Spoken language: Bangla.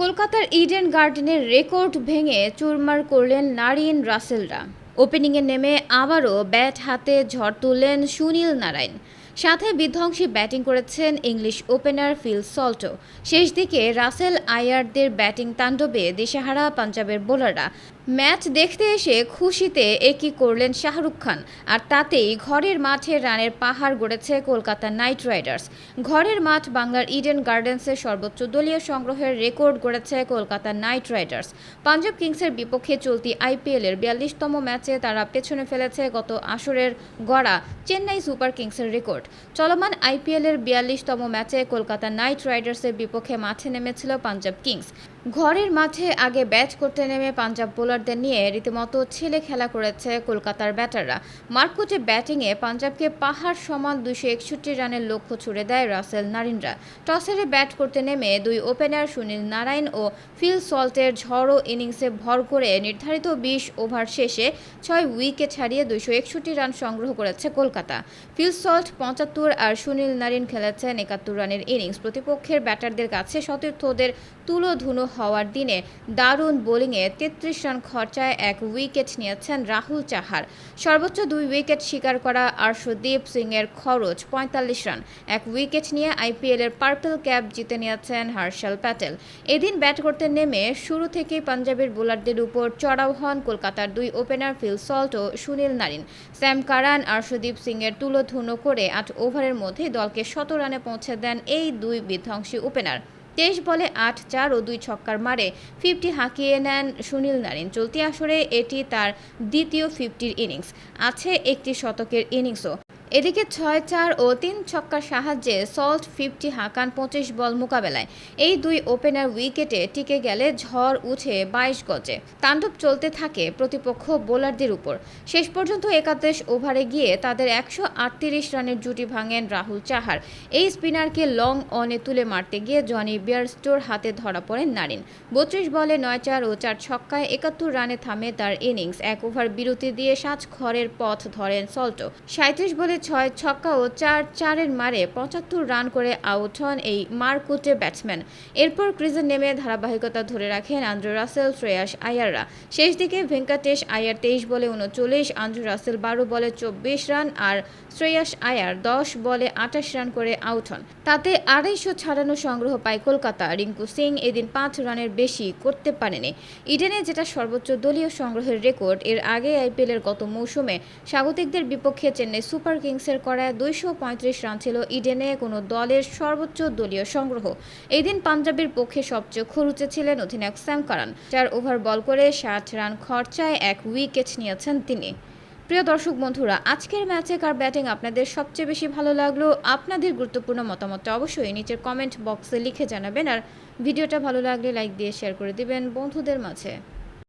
কলকাতার ইডেন গার্ডেনের রেকর্ড ভেঙে চুরমার করলেন নারিন রাসেলরা। ওপেনিংয়ে নেমে আবারও ব্যাট হাতে ঝড় তুললেন সুনীল নারায়ণ। সাথে বিধ্বংসী ব্যাটিং করেছেন ইংলিশ ওপেনার ফিল সল্টো। শেষ দিকে রাসেল আয়ারদের ব্যাটিং তাণ্ডবে দিশেহারা পাঞ্জাবের বোলাররা। ম্যাচ দেখতে এসে খুশিতে একই করলেন শাহরুখ খান, আর তাতেই ঘরের মাঠে রানের পাহাড় গড়েছে কলকাতা নাইট রাইডার্স। ঘরের মাঠ বাংলার ইডেন গার্ডেন্সের সর্বোচ্চ দলীয় সংগ্রহের রেকর্ড গড়েছে কলকাতা নাইট রাইডার্স। পাঞ্জাব কিংসের বিপক্ষে চলতি আইপিএলের বিয়াল্লিশতম ম্যাচে তারা পেছনে ফেলেছে গত আসরের গড়া চেন্নাই সুপার কিংসের রেকর্ড। চলমান আইপিএলের বিয়াল্লিশতম ম্যাচে কলকাতা নাইট রাইডার্সের বিপক্ষে মাঠে নেমেছিল পাঞ্জাব কিংস। ঘরের মাঠে আগে ব্যাট করতে নেমে পাঞ্জাব বোলারদের নিয়ে রীতিমতো ছেলে খেলা করেছে কলকাতার ব্যাটাররা। মারকুটে ব্যাটিংয়ে পাঞ্জাবকে পাহাড় সমান দুশো একষট্টি রানের লক্ষ্য ছুড়ে দেয় রাসেল নারিনরা। টসেরে ব্যাট করতে নেমে দুই ওপেনার সুনীল নারায়ণ ও ফিল সল্টের ঝড়ো ইনিংসে ভর করে নির্ধারিত বিশ ওভার শেষে ছয় উইকেট ছাড়িয়ে দুশো একষট্টি রান সংগ্রহ করেছে কলকাতা। ফিল সল্ট পঁচাত্তর আর সুনীল নারিন খেলেছেন একাত্তর রানের ইনিংস। প্রতিপক্ষের ব্যাটারদের কাছে সতীর্থদের তুলোধুনো হওয়ার দিনে দারুণ বোলিংয়ে তেত্রিশ রান খরচায় এক উইকেট নিয়েছেন রাহুল চাহার। সর্বোচ্চ দুই উইকেট শিকার করা আর্শদীপ সিংয়ের খরচ পঁয়তাল্লিশ রান। এক উইকেট নিয়ে আইপিএলের পার্পল ক্যাপ জিতে নিয়েছেন হার্ষাল প্যাটেল। এদিন ব্যাট করতে নেমে শুরু থেকেই পাঞ্জাবের বোলারদের উপর চড়াও হন কলকাতার দুই ওপেনার ফিল সল্ট ও Sunil Narine. Sam Curran, Arshdeep সিংয়ের তুলোধুনো করে আট ওভারের মধ্যে দলকে শত রানে পৌঁছে দেন এই দুই বিধ্বংসী ওপেনার। তেইশ বলে আট চার ও দুই ছক্কার মারে। ফিফটি হাঁকিয়ে নেন সুনীল নারিন। চলতি আসরে এটি তার দ্বিতীয় ফিফটির ইনিংস। আছে একটি শতকের ইনিংসও। এদিকে ছয় চার ও তিন ছক্কার সাহায্যে সল্ট ফিফটি হাঁকান পঁচিশ বল মোকাবেলায়। এই দুই ওপেনার উইকেটে টিকে গেলে ঝড় উঠে বাইশ গজে। তাণ্ডব চলতে থাকে প্রতিপক্ষ বোলারদের উপর। শেষ পর্যন্ত একাদশ ওভারে গিয়ে তাদের একশো আটত্রিশ রানের জুটি ভাঙেন রাহুল চাহার। এই স্পিনারকে লং অনে তুলে মারতে গিয়ে জনি বিয়ারস্টোর হাতে ধরা পড়েন নারিন। বত্রিশ বলে নয় চার ও চার ছক্কায় একাত্তর রানে থামে তার ইনিংস। এক ওভার বিরতি দিয়ে সাজ খড়ের পথ ধরেন সল্টো। সাঁত্রিশ বলে ছয় ছক্কা ও চার চারের মারে পঁচাত্তর রান করে আউট হন এই মারকুটে ব্যাটসম্যান। এরপর ক্রিজে নেমে ধারাবাহিকতা ধরে রাখেন আন্দ্রু রাসেল, শ্রেয়াস আয়াররা। শেষ দিকে ভেঙ্কাটেশ আয়ার তেইশ বলে উনচল্লিশ, আন্দ্রু রাসেল বারো বলে চব্বিশ রান আর শ্রেয়াস আয়ার দশ বলে আটাশ রান করে আউট হন। তাতে আড়াইশো ছাড়ানো সংগ্রহ পায় কলকাতা। রিঙ্কু সিং এদিন পাঁচ রানের বেশি করতে পারেনি। ইডেনে যেটা সর্বোচ্চ দলীয় সংগ্রহের রেকর্ড, এর আগে আইপিএলের গত মৌসুমে স্বাগতিকদের বিপক্ষে চেন্নাই সুপার কিংসের করায় দুইশো পঁয়ত্রিশ রান ছিল ইডেনে, কোনো দলের সর্বোচ্চ দলীয় সংগ্রহ। এদিন পাঞ্জাবের পক্ষে সবচেয়ে খরুচে ছিলেন অধিনায়ক স্যাম কারান। চার ওভার বল করে ষাট রান খরচায় এক উইকেট নিয়েছেন তিনি। প্রিয় দর্শক বন্ধুরা, আজকের ম্যাচে কার ব্যাটিং আপনাদের সবচেয়ে বেশি ভালো লাগল? আপনাদের গুরুত্বপূর্ণ মতামতটা অবশ্যই নিচের কমেন্ট বক্সে লিখে জানাবেন। আর ভিডিওটা ভালো লাগলে লাইক দিয়ে শেয়ার করে দিবেন বন্ধুদের মাঝে।